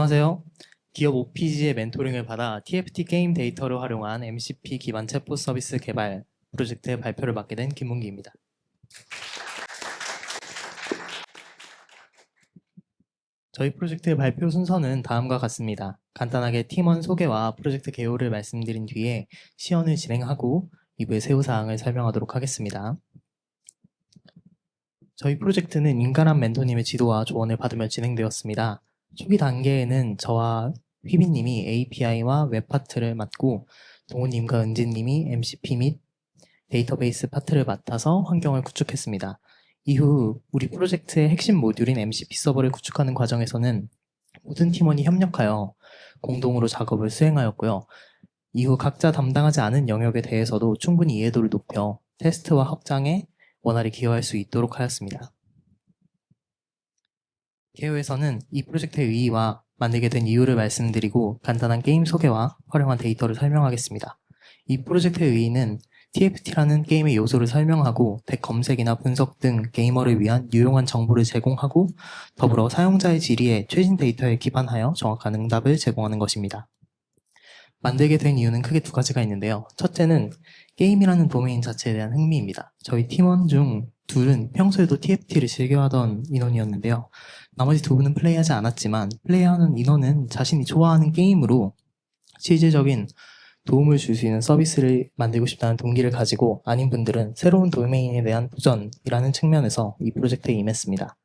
안녕하세요. 기업 OPG의 멘토링을 받아 TFT 게임 데이터를 활용한 MCP 기반 챗봇 서비스 개발 프로젝트의 발표를 맡게 된 김문기입니다. 저희 프로젝트의 발표 순서는 다음과 같습니다. 간단하게 팀원 소개와 프로젝트 개요를 말씀드린 뒤에 시연을 진행하고 2부의 세부 사항을 설명하도록 하겠습니다. 저희 프로젝트는 인간한 멘토님의 지도와 조언을 받으며 진행되었습니다. 초기 단계에는 저와 휘빈님이 API와 웹 파트를 맡고 동훈님과 은진님이 MCP 및 데이터베이스 파트를 맡아서 환경을 구축했습니다. 이후 우리 프로젝트의 핵심 모듈인 MCP 서버를 구축하는 과정에서는 모든 팀원이 협력하여 공동으로 작업을 수행하였고요. 이후 각자 담당하지 않은 영역에 대해서도 충분히 이해도를 높여 테스트와 확장에 원활히 기여할 수 있도록 하였습니다. 개요에서는 이 프로젝트의 의의와 만들게 된 이유를 말씀드리고 간단한 게임 소개와 활용한 데이터를 설명하겠습니다. 이 프로젝트의 의의는 TFT라는 게임의 요소를 설명하고 덱 검색이나 분석 등 게이머를 위한 유용한 정보를 제공하고 더불어 사용자의 질의에 최신 데이터에 기반하여 정확한 응답을 제공하는 것입니다. 만들게 된 이유는 크게 두 가지가 있는데요. 첫째는 게임이라는 도메인 자체에 대한 흥미입니다. 저희 팀원 중 둘은 평소에도 TFT를 즐겨하던 인원이었는데요. 나머지 두 분은 플레이하지 않았지만 플레이하는 인원은 자신이 좋아하는 게임으로 실질적인 도움을 줄 수 있는 서비스를 만들고 싶다는 동기를 가지고 아닌 분들은 새로운 도메인에 대한 도전이라는 측면에서 이 프로젝트에 임했습니다.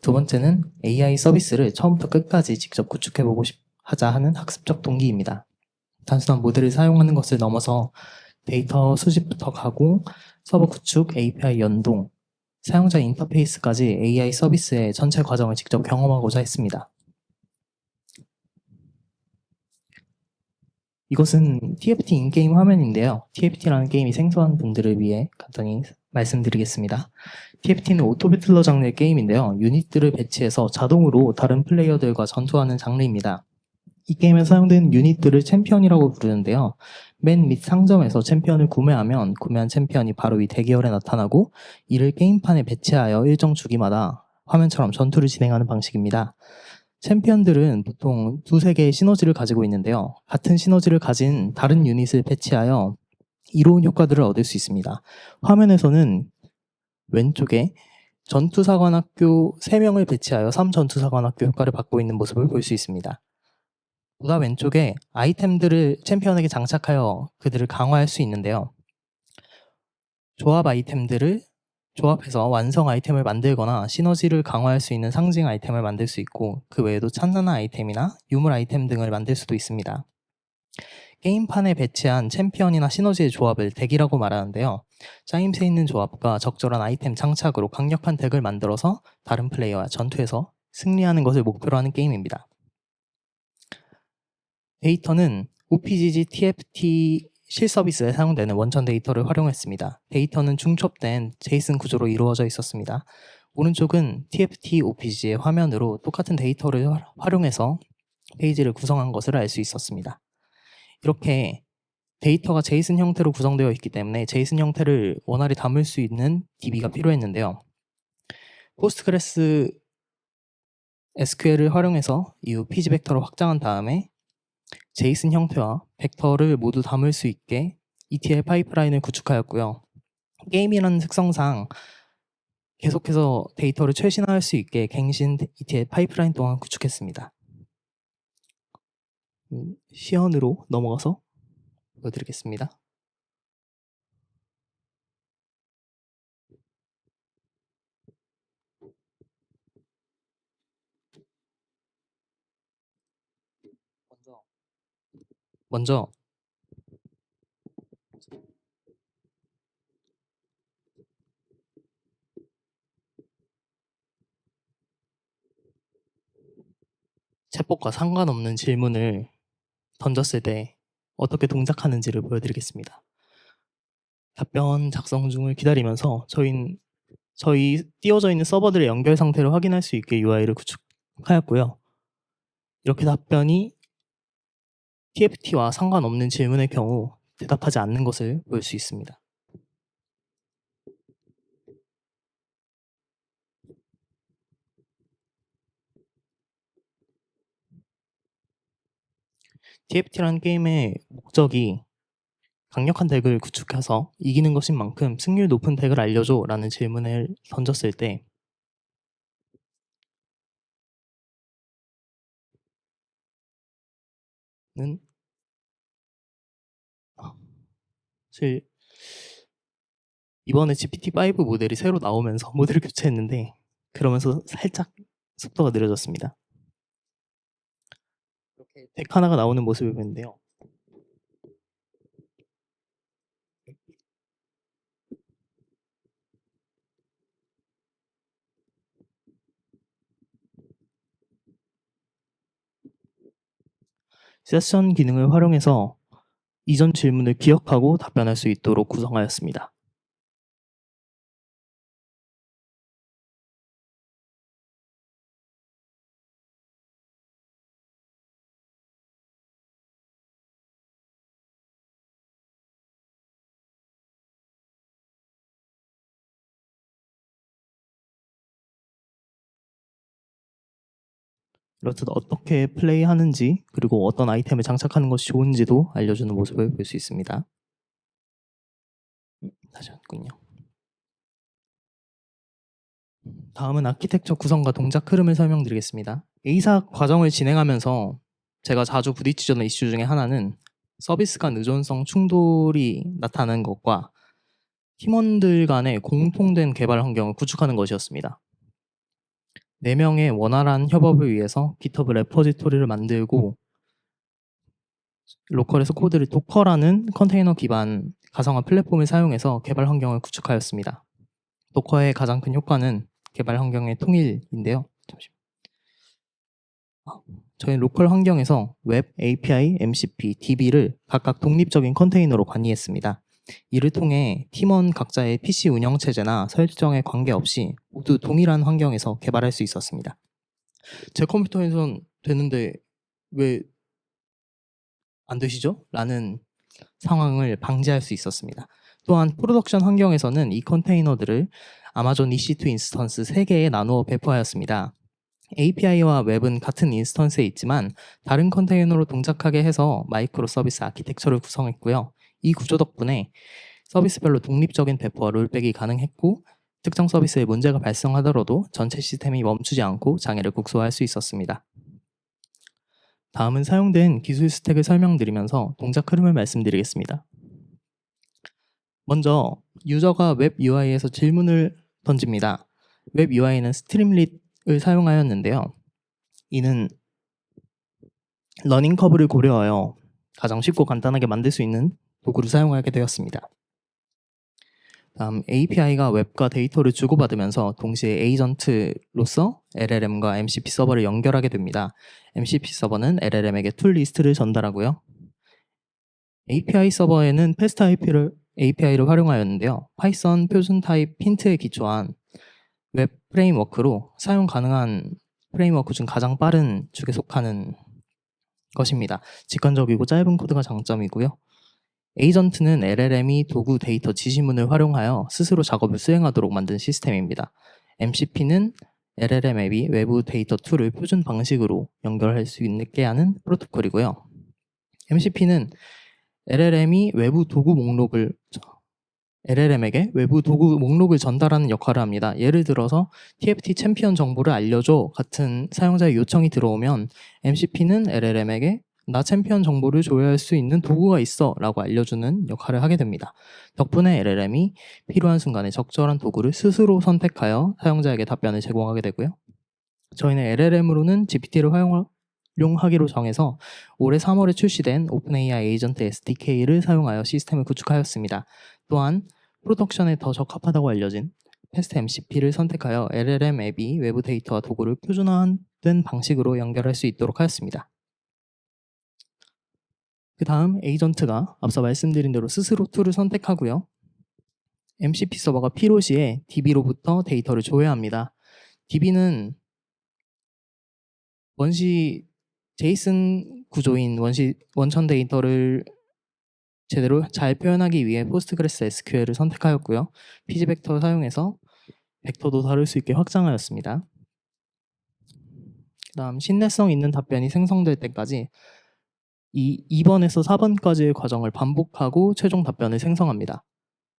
두 번째는 AI 서비스를 처음부터 끝까지 직접 구축해보고 싶 하자 하는 학습적 동기입니다. 단순한 모델을 사용하는 것을 넘어서 데이터 수집부터 가고 서버 구축, API 연동, 사용자 인터페이스까지 AI 서비스의 전체 과정을 직접 경험하고자 했습니다. 이것은 TFT 인게임 화면인데요. TFT라는 게임이 생소한 분들을 위해 간단히 말씀드리겠습니다. TFT는 오토배틀러 장르의 게임인데요. 유닛들을 배치해서 자동으로 다른 플레이어들과 전투하는 장르입니다. 이 게임에 사용되는 유닛들을 챔피언이라고 부르는데요. 맨 밑 상점에서 챔피언을 구매하면 구매한 챔피언이 바로 위 대기열에 나타나고 이를 게임판에 배치하여 일정 주기마다 화면처럼 전투를 진행하는 방식입니다. 챔피언들은 보통 두세 개의 시너지를 가지고 있는데요. 같은 시너지를 가진 다른 유닛을 배치하여 이로운 효과들을 얻을 수 있습니다. 화면에서는 왼쪽에 전투사관학교 3명을 배치하여 3전투사관학교 효과를 받고 있는 모습을 볼 수 있습니다. 보다 왼쪽에 아이템들을 챔피언에게 장착하여 그들을 강화할 수 있는데요. 조합 아이템들을 조합해서 완성 아이템을 만들거나 시너지를 강화할 수 있는 상징 아이템을 만들 수 있고 그 외에도 찬나나 아이템이나 유물 아이템 등을 만들 수도 있습니다. 게임판에 배치한 챔피언이나 시너지의 조합을 덱이라고 말하는데요. 짜임새 있는 조합과 적절한 아이템 장착으로 강력한 덱을 만들어서 다른 플레이어와 전투에서 승리하는 것을 목표로 하는 게임입니다. 데이터는 OPGG TFT 실서비스에 사용되는 원천 데이터를 활용했습니다. 데이터는 중첩된 제이슨 구조로 이루어져 있었습니다. 오른쪽은 TFT OPG의 화면으로 똑같은 데이터를 활용해서 페이지를 구성한 것을 알 수 있었습니다. 이렇게 데이터가 제이슨 형태로 구성되어 있기 때문에 제이슨 형태를 원활히 담을 수 있는 DB가 필요했는데요. 포스트그레스 SQL을 활용해서 이후 피지 벡터로 확장한 다음에 제이슨 형태와 벡터를 모두 담을 수 있게 ETL 파이프라인을 구축하였고요. 게임이라는 특성상 계속해서 데이터를 최신화할 수 있게 갱신 ETL 파이프라인 또한 구축했습니다. 음, 시연으로 넘어가서 보여드리겠습니다. 먼저 챗봇과 상관없는 질문을 던졌을 때 어떻게 동작하는지를 보여드리겠습니다. 답변 작성 중을 기다리면서 저희 저희 띄워져 있는 서버들의 연결 상태를 확인할 수 있게 UI를 구축하였고요. 이렇게 답변이 TFT와 상관없는 질문의 경우 대답하지 않는 것을 볼 수 있습니다. TFT라는 게임의 목적이 강력한 덱을 구축해서 이기는 것인 만큼 승률 높은 덱을 알려줘 라는 질문을 던졌을 때 아, 사실 이번에 GPT-5 모델이 새로 나오면서 모델을 교체했는데 그러면서 살짝 속도가 느려졌습니다. 이렇게 덱 하나가 나오는 모습을 보는데요. 세션 기능을 활용해서 이전 질문을 기억하고 답변할 수 있도록 구성하였습니다. 이렇듯 어떻게 플레이하는지 그리고 어떤 아이템을 장착하는 것이 좋은지도 알려주는 모습을 볼 수 있습니다. 음, 다시 왔군요. 다음은 아키텍처 구성과 동작 흐름을 설명드리겠습니다. A사 과정을 진행하면서 제가 자주 부딪히던 이슈 중에 하나는 서비스 간 의존성 충돌이 나타나는 것과 팀원들 간의 공통된 개발 환경을 구축하는 것이었습니다. 4명의 원활한 협업을 위해서 GitHub 레포지토리를 만들고 로컬에서 코드를 도커라는 컨테이너 기반 가상화 플랫폼을 사용해서 개발 환경을 구축하였습니다. 도커의 가장 큰 효과는 개발 환경의 통일인데요. 잠시만. 아, 저희 로컬 환경에서 웹, API, MCP, DB를 각각 독립적인 컨테이너로 관리했습니다. 이를 통해 팀원 각자의 PC 운영 체제나 설정에 관계없이 모두 동일한 환경에서 개발할 수 있었습니다. 제 컴퓨터에선 되는데 왜 안 되시죠? 라는 상황을 방지할 수 있었습니다. 또한 프로덕션 환경에서는 이 컨테이너들을 아마존 EC2 인스턴스 3개에 나누어 배포하였습니다. API와 웹은 같은 인스턴스에 있지만 다른 컨테이너로 동작하게 해서 마이크로 서비스 아키텍처를 구성했고요. 이 구조 덕분에 서비스별로 독립적인 배포와 롤백이 가능했고 특정 서비스에 문제가 발생하더라도 전체 시스템이 멈추지 않고 장애를 국소화할 수 있었습니다. 다음은 사용된 기술 스택을 설명드리면서 동작 흐름을 말씀드리겠습니다. 먼저 유저가 웹 UI에서 질문을 던집니다. 웹 UI는 스트림릿을 사용하였는데요. 이는 러닝 커브를 고려하여 가장 쉽고 간단하게 만들 수 있는 도구를 사용하게 되었습니다. 다음 API가 웹과 데이터를 주고받으면서 동시에 에이전트로서 LLM과 MCP 서버를 연결하게 됩니다. MCP 서버는 LLM에게 툴 리스트를 전달하고요. API 서버에는 패스트 API를, API를 활용하였는데요. 파이썬 표준 타입 핀트에 기초한 웹 프레임워크로 사용 가능한 프레임워크 중 가장 빠른 축에 속하는 것입니다. 직관적이고 짧은 코드가 장점이고요. 에이전트는 LLM이 도구 데이터 지시문을 활용하여 스스로 작업을 수행하도록 만든 시스템입니다. MCP는 LLM 앱이 외부 데이터 툴을 표준 방식으로 연결할 수 있게 하는 프로토콜이고요. MCP는 LLM이 외부 도구 목록을 LLM에게 외부 도구 목록을 전달하는 역할을 합니다. 예를 들어서 TFT 챔피언 정보를 알려줘 같은 사용자의 요청이 들어오면 MCP는 LLM에게 나 챔피언 정보를 조회할 수 있는 도구가 있어 라고 알려주는 역할을 하게 됩니다. 덕분에 LLM이 필요한 순간에 적절한 도구를 스스로 선택하여 사용자에게 답변을 제공하게 되고요. 저희는 LLM으로는 GPT를 활용하기로 정해서 올해 3월에 출시된 오픈AI 에이전트 SDK를 사용하여 시스템을 구축하였습니다. 또한 프로덕션에 더 적합하다고 알려진 패스트 MCP를 선택하여 LLM 앱이 외부 데이터와 도구를 표준화된 방식으로 연결할 수 있도록 하였습니다. 그 다음 에이전트가 앞서 말씀드린 대로 스스로 툴을 선택하고요. MCP 서버가 필요 시에 DB로부터 데이터를 조회합니다. DB는 원시 제이슨 구조인 원시 원천 데이터를 제대로 잘 표현하기 위해 포스트그레스 SQL을 선택하였고요. 피지 벡터 사용해서 벡터도 다룰 수 있게 확장하였습니다. 그 다음 신뢰성 있는 답변이 생성될 때까지 이 2번에서 4번까지의 과정을 반복하고 최종 답변을 생성합니다.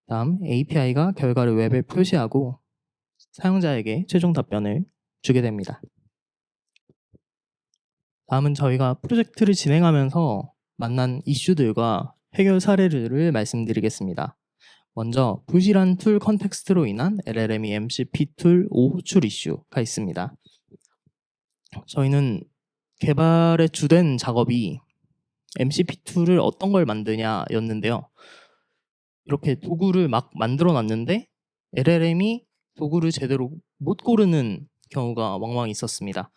다음 API가 결과를 웹에 표시하고 사용자에게 최종 답변을 주게 됩니다. 다음은 저희가 프로젝트를 진행하면서 만난 이슈들과 해결 사례들을 말씀드리겠습니다. 먼저 부실한 툴 컨텍스트로 인한 LLM이 MCP 툴 오호출 이슈가 있습니다. 저희는 개발의 주된 작업이 MCP 툴을 어떤 걸 만드냐였는데요. 이렇게 도구를 막 만들어 놨는데 LLM이 도구를 제대로 못 고르는 경우가 왕왕 있었습니다.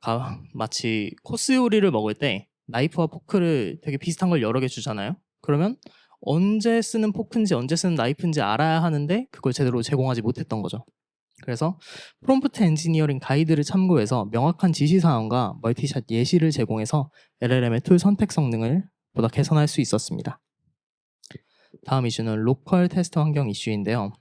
가- 마치 코스 요리를 먹을 때 나이프와 포크를 되게 비슷한 걸 여러 개 주잖아요. 그러면 언제 쓰는 포크인지 언제 쓰는 나이프인지 알아야 하는데 그걸 제대로 제공하지 못했던 거죠. 그래서 프롬프트 엔지니어링 가이드를 참고해서 명확한 지시 사항과 멀티샷 예시를 제공해서 LLM의 툴 선택 성능을 보다 개선할 수 있었습니다. 다음 이슈는 로컬 테스트 환경 이슈인데요.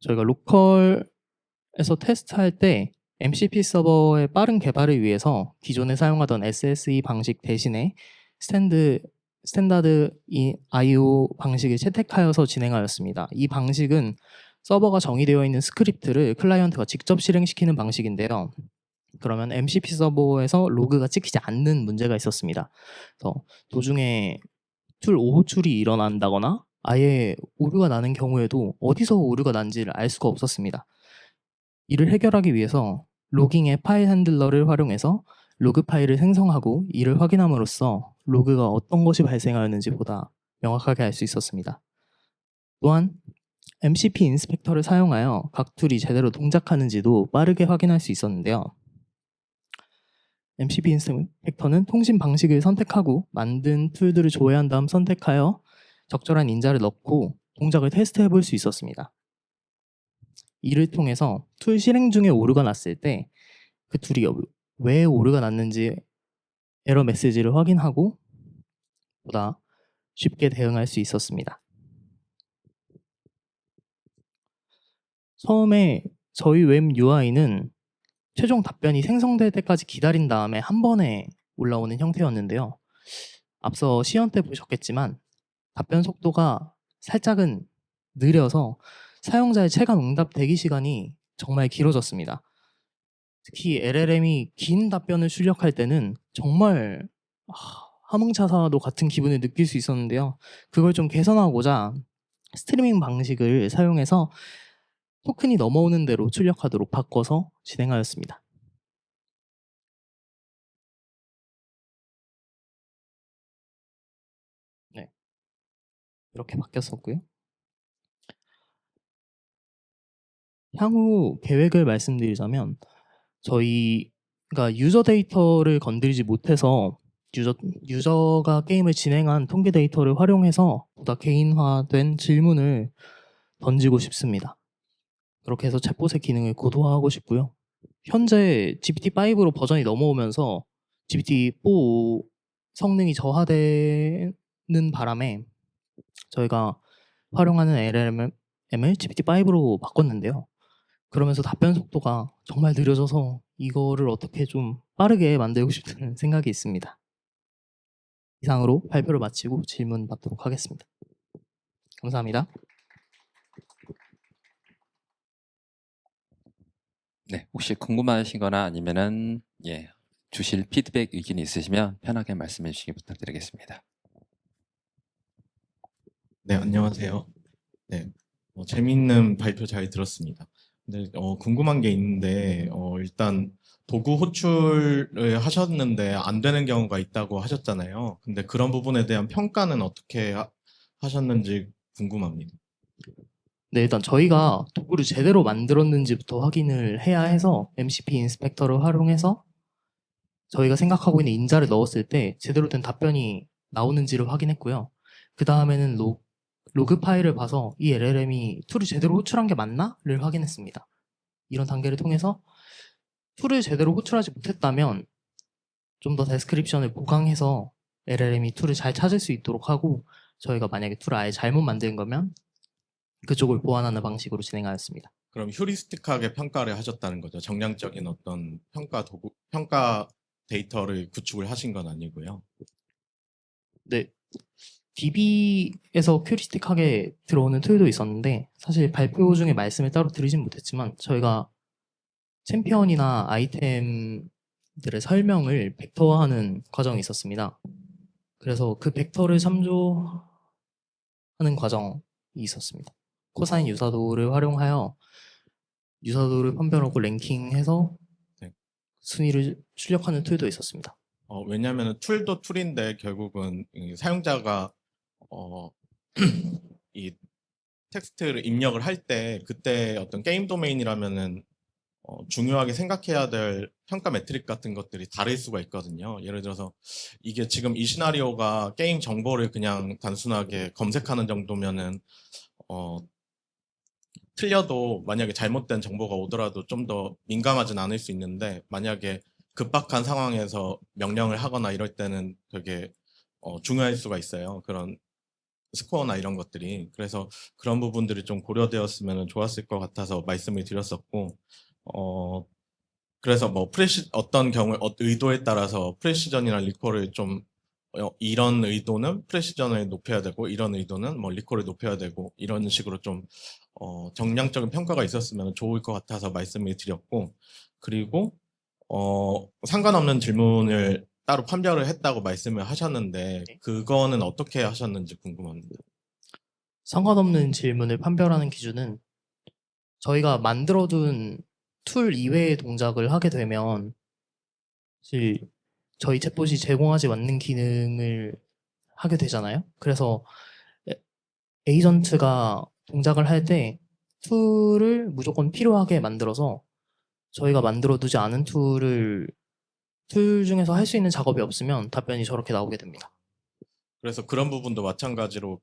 저희가 로컬에서 테스트할 때 MCP 서버의 빠른 개발을 위해서 기존에 사용하던 SSE 방식 대신에 스탠드 스탠다드 이 IO 방식을 채택하여서 진행하였습니다. 이 방식은 서버가 정의되어 있는 스크립트를 클라이언트가 직접 실행시키는 방식인데요. 그러면 MCP 서버에서 로그가 찍히지 않는 문제가 있었습니다. 그래서 도중에 툴 오호출이 일어난다거나 아예 오류가 나는 경우에도 어디서 오류가 난지를 알 수가 없었습니다. 이를 해결하기 위해서 로깅의 파일 핸들러를 활용해서 로그 파일을 생성하고 이를 확인함으로써 로그가 어떤 것이 발생하였는지 보다 명확하게 알 수 있었습니다. 또한 MCP 인스펙터를 사용하여 각 툴이 제대로 동작하는지도 빠르게 확인할 수 있었는데요. MCP 인스펙터는 통신 방식을 선택하고 만든 툴들을 조회한 다음 선택하여 적절한 인자를 넣고 동작을 테스트해 볼 수 있었습니다. 이를 통해서 툴 실행 중에 오류가 났을 때 그 툴이 왜 오류가 났는지 에러 메시지를 확인하고 보다 쉽게 대응할 수 있었습니다. 처음에 저희 웹 UI는 최종 답변이 생성될 때까지 기다린 다음에 한 번에 올라오는 형태였는데요. 앞서 시연 때 보셨겠지만 답변 속도가 살짝은 느려서 사용자의 체감 응답 대기 시간이 정말 길어졌습니다. 특히 LLM이 긴 답변을 출력할 때는 정말 아, 화몽차사도 같은 기분을 느낄 수 있었는데요. 그걸 좀 개선하고자 스트리밍 방식을 사용해서 토큰이 넘어오는 대로 출력하도록 바꿔서 진행하였습니다. 네. 이렇게 바뀌었었고요. 향후 계획을 말씀드리자면 저희가 유저 데이터를 건드리지 못해서 유저, 유저가 게임을 진행한 통계 데이터를 활용해서 보다 개인화된 질문을 던지고 싶습니다. 그렇게 해서 챗봇의 기능을 고도화하고 싶고요. 현재 GPT-5로 버전이 넘어오면서 GPT-4 성능이 저하되는 바람에 저희가 활용하는 LLM을 GPT-5로 바꿨는데요. 그러면서 답변 속도가 정말 느려져서 이거를 어떻게 좀 빠르게 만들고 싶다는 생각이 있습니다. 이상으로 발표를 마치고 질문 받도록 하겠습니다. 감사합니다. 네, 혹시 궁금하시거나 아니면은 예, 주실 피드백 의견이 있으시면 편하게 말씀해 주시기 부탁드리겠습니다. 네, 안녕하세요. 네, 어, 재미있는 발표 잘 들었습니다. 근데 어, 궁금한 게 있는데 어, 일단 도구 호출을 하셨는데 안 되는 경우가 있다고 하셨잖아요. 근데 그런 부분에 대한 평가는 어떻게 하, 하셨는지 궁금합니다. 네, 일단 저희가 도구를 제대로 만들었는지부터 확인을 해야 해서 MCP 인스펙터를 활용해서 저희가 생각하고 있는 인자를 넣었을 때 제대로 된 답변이 나오는지를 확인했고요. 그 다음에는 로, 로그 파일을 봐서 이 LLM이 툴을 제대로 호출한 게 맞나?를 확인했습니다. 이런 단계를 통해서 툴을 제대로 호출하지 못했다면 좀 더 데스크립션을 보강해서 LLM이 툴을 잘 찾을 수 있도록 하고 저희가 만약에 툴을 아예 잘못 만든 거면 그쪽을 보완하는 방식으로 진행하였습니다. 그럼 휴리스틱하게 평가를 하셨다는 거죠. 정량적인 어떤 평가 도구, 평가 데이터를 구축을 하신 건 아니고요. 네. DB에서 큐리스틱하게 들어오는 툴도 있었는데 사실 발표 중에 말씀을 따로 드리진 못했지만 저희가 챔피언이나 아이템들의 설명을 벡터화하는 과정이 있었습니다. 그래서 그 벡터를 참조하는 과정이 있었습니다. 코사인 유사도를 활용하여 유사도를 판별하고 랭킹해서 네. 순위를 출력하는 툴도 있었습니다. 어, 왜냐하면 툴도 툴인데 결국은 이 사용자가 어, 이 텍스트를 입력을 할 때 그때 어떤 게임 도메인이라면은 어, 중요하게 생각해야 될 평가 메트릭 같은 것들이 다를 수가 있거든요. 예를 들어서 이게 지금 이 시나리오가 게임 정보를 그냥 단순하게 검색하는 정도면은 어, 틀려도 만약에 잘못된 정보가 오더라도 좀 더 민감하진 않을 수 있는데 만약에 급박한 상황에서 명령을 하거나 이럴 때는 되게 어, 중요할 수가 있어요. 그런 스코어나 이런 것들이. 그래서 그런 부분들이 좀 고려되었으면 좋았을 것 같아서 말씀을 드렸었고, 어, 그래서 뭐 프레시, 어떤 경우에, 어, 의도에 따라서 프레시전이나 리콜을 좀, 어, 이런 의도는 프레시전을 높여야 되고, 이런 의도는 뭐 리콜을 높여야 되고, 이런 식으로 좀, 어, 정량적인 평가가 있었으면 좋을 것 같아서 말씀을 드렸고, 그리고 어, 상관없는 질문을 따로 판별을 했다고 말씀을 하셨는데 네. 그거는 어떻게 하셨는지 궁금합니다. 상관없는 질문을 판별하는 기준은 저희가 만들어둔 툴 이외의 동작을 하게 되면 사실 저희 챗봇이 제공하지 않는 기능을 하게 되잖아요. 그래서 에- 에이전트가 동작을 할 때 툴을 무조건 필요하게 만들어서 저희가 만들어두지 않은 툴을 툴 중에서 할 수 있는 작업이 없으면 답변이 저렇게 나오게 됩니다. 그래서 그런 부분도 마찬가지로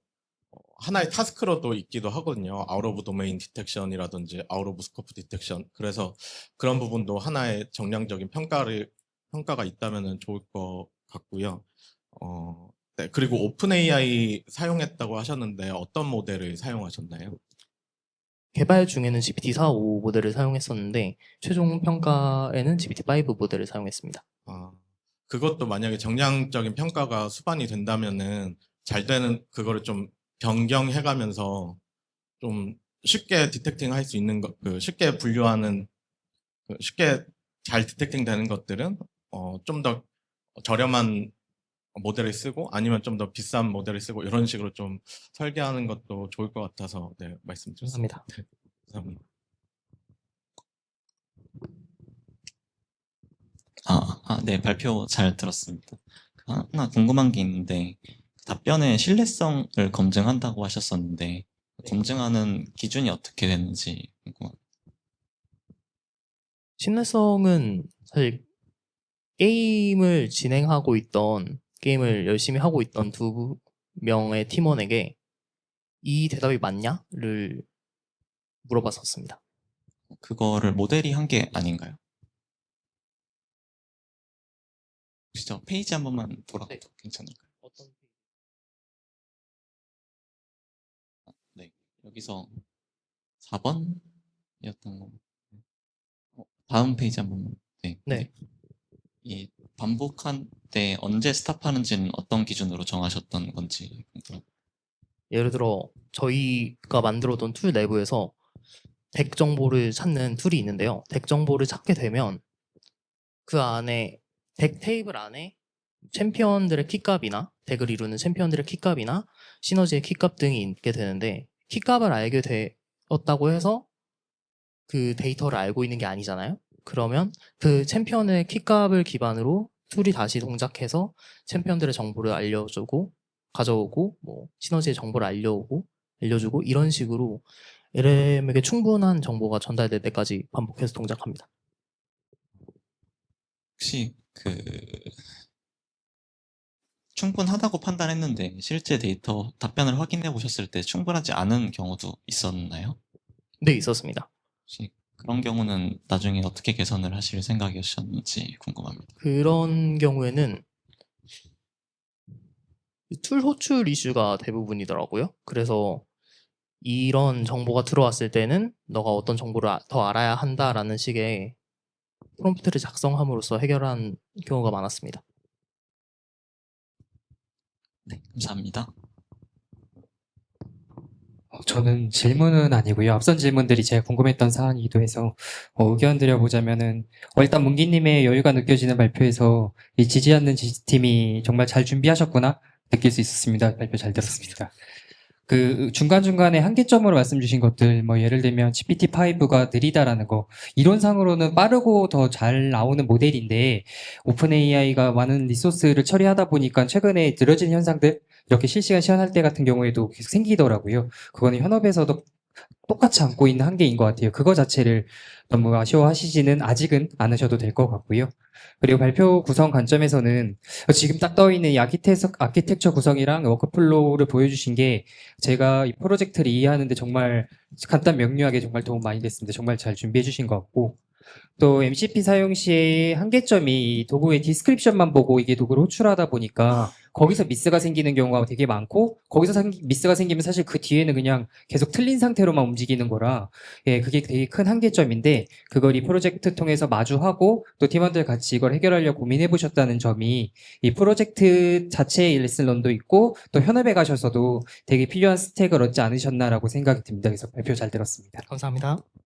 어, 하나의 타스크로도 있기도 하거든요. 아웃 오브 도메인 디텍션이라든지 아웃 오브 스코프 디텍션. 그래서 그런 부분도 하나의 정량적인 평가를 평가가 있다면 좋을 것 같고요. 어, 네, 그리고 오픈 AI 사용했다고 하셨는데 어떤 모델을 사용하셨나요? 개발 중에는 GPT-4.5 모델을 사용했었는데 최종 평가에는 GPT-5 모델을 사용했습니다. 아, 그것도 만약에 정량적인 평가가 수반이 된다면은 잘 되는 그거를 좀 변경해가면서 좀 쉽게 디텍팅 할 수 있는 것, 그 쉽게 분류하는 그 쉽게 잘 디텍팅 되는 것들은 어, 좀 더 저렴한 모델을 쓰고 아니면 좀 더 비싼 모델을 쓰고 이런 식으로 좀 설계하는 것도 좋을 것 같아서 네, 말씀드렸습니다. 감사합니다. 감사합니다. 아, 아, 네, 발표 잘 들었습니다. 그 하나 궁금한 게 있는데, 답변의 신뢰성을 검증한다고 하셨었는데, 검증하는 기준이 어떻게 되는지 궁금합니다. 신뢰성은 사실 게임을 진행하고 있던 게임을 열심히 하고 있던 두 명의 팀원에게 이 대답이 맞냐를 물어봤었습니다. 그거를 모델이 한 게 아닌가요? 혹시 저 페이지 한 번만 돌아가도 괜찮을까요? 네, 여기서 4번이었던 거. 어, 다음 페이지 한 번만. 네. 네. 이 반복한 때 언제 스탑하는지는 어떤 기준으로 정하셨던 건지. 예를 들어 저희가 만들어둔 툴 내부에서 덱 정보를 찾는 툴이 있는데요. 덱 정보를 찾게 되면 그 안에 덱 테이블 안에 챔피언들의 키값이나 덱을 이루는 챔피언들의 키값이나 시너지의 키값 등이 있게 되는데 키값을 알게 되었다고 해서 그 데이터를 알고 있는 게 아니잖아요. 그러면 그 챔피언의 키값을 기반으로 툴이 다시 동작해서 챔피언들의 정보를 알려주고 가져오고 뭐 시너지의 정보를 알려오고 알려주고 이런 식으로 LM에게 충분한 정보가 전달될 때까지 반복해서 동작합니다. 혹시 그 충분하다고 판단했는데 실제 데이터 답변을 확인해 보셨을 때 충분하지 않은 경우도 있었나요? 네, 있었습니다. 혹시 그런 경우는 나중에 어떻게 개선을 하실 생각이셨는지 궁금합니다. 그런 경우에는 툴 호출 이슈가 대부분이더라고요. 그래서 이런 정보가 들어왔을 때는 너가 어떤 정보를 아- 더 알아야 한다라는 식의 프롬프트를 작성함으로써 해결한 경우가 많았습니다. 네, 감사합니다. 어, 저는 질문은 아니고요. 앞선 질문들이 제가 궁금했던 사안이기도 해서 어, 의견 드려보자면은 어, 일단 문기님의 여유가 느껴지는 발표에서 이 지지 않는 지지팀이 정말 잘 준비하셨구나 느낄 수 있었습니다. 발표 잘 들었습니다. 그 중간중간에 한계점으로 말씀 주신 것들 뭐 예를 들면 GPT-5가 느리다라는 거 이론상으로는 빠르고 더 잘 나오는 모델인데 오픈 AI가 많은 리소스를 처리하다 보니까 최근에 늘어진 현상들 이렇게 실시간 시연할 때 같은 경우에도 계속 생기더라고요. 그거는 현업에서도 똑같이 안고 있는 한계인 것 같아요. 그거 자체를 너무 아쉬워하시지는 아직은 않으셔도 될 것 같고요. 그리고 발표 구성 관점에서는 지금 딱 떠 있는 이 아키텍처, 아키텍처 구성이랑 워크플로우를 보여주신 게 제가 이 프로젝트를 이해하는데 정말 간단 명료하게 정말 도움 많이 됐습니다. 정말 잘 준비해 주신 것 같고 또 MCP 사용 시의 한계점이 이 도구의 디스크립션만 보고 이게 도구를 호출하다 보니까 거기서 미스가 생기는 경우가 되게 많고 거기서 생- 미스가 생기면 사실 그 뒤에는 그냥 계속 틀린 상태로만 움직이는 거라 예 그게 되게 큰 한계점인데 그걸 이 프로젝트 통해서 마주하고 또 팀원들 같이 이걸 해결하려고 고민해 보셨다는 점이 이 프로젝트 자체의 레슨런도 있고 또 현업에 가셔서도 되게 필요한 스택을 얻지 않으셨나라고 생각이 듭니다. 그래서 발표 잘 들었습니다. 감사합니다.